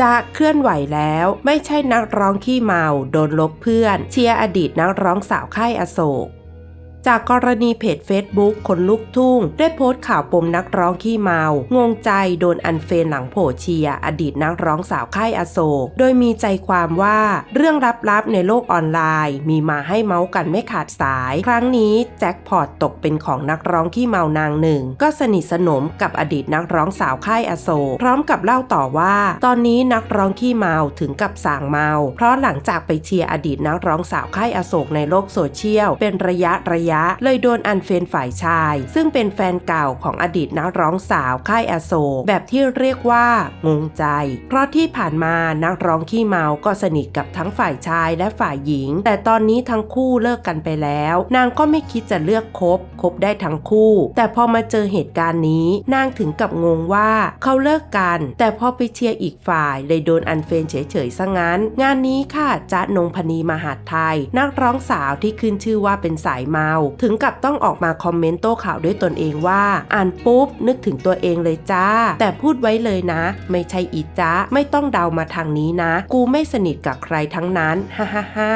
จะเคลื่อนไหวแล้วไม่ใช่นักร้องขี้เมาโดนลบเพื่อน เชียร์อดีตนักร้องสาวค่ายอโศก จากกรณีเพจ Facebook คนลุกทุ่ง ได้โพสต์ข่าวปมนักร้องขี้เมา งงใจโดนอันเฟนหลังโผเชีย อดีตนักร้องสาวค่ายอโศก โดยมีใจความว่าเรื่องลับๆในโลกออนไลน์ มีมาให้เมาส์กันไม่ขาดสาย ครั้งนี้แจ็คพอตตกเป็นของนักร้องขี้เมานางหนึ่ง ก็สนิทสนมกับอดีตนักร้องสาวค่ายอโศก พร้อมกับเล่าต่อว่า ตอนนี้นักร้องขี้เมาถึงกับส่างเมา เพราะหลังจากไปเชียร์อดีตนักร้องสาวค่ายอโศกในโลกโซเชียลเป็นระยะระยะเลยโดนอันเฟนฝ่ายชาย ซึ่งเป็นแฟนเก่าของอดีตนักร้องสาวค่ายอโศกแบบที่เรียกว่างงใจ เพราะที่ผ่านมานักร้องขี้เมาก็สนิทกับทั้งฝ่ายชายและฝ่ายหญิง แต่ตอนนี้ทั้งคู่เลิกกันไปแล้ว นางก็ไม่คิดจะเลือกคบคบได้ทั้งคู่ แต่พอมาเจอเหตุการณ์นี้ นางถึงกับงงว่าเขาเลิกกัน แต่พอไปเชียร์อีกฝ่ายเลยโดนอันเฟนเฉยๆซะงั้น งานนี้ค่ะจ๊ะนงพนีมหาไทย นักร้องสาวที่ขึ้นชื่อว่าเป็นสายเมาถึงกับต้องออกมาคอมเมนต์โต้ข่าวด้วยตนเองว่า อ่านปุ๊บ นึกถึงตัวเองเลยจ้า แต่พูดไว้เลยนะ ไม่ใช่อีจ้าไม่ต้องเดามาทางนี้นะ กูไม่สนิทกับใครทั้งนั้นฮ่าฮ่าฮ่า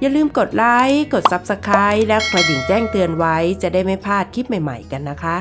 อย่าลืมกดไลค์ กด Subscribe และกระดิ่งแจ้งเตือนไว้จะได้ไม่พลาดคลิปใหม่ ๆ กันนะคะ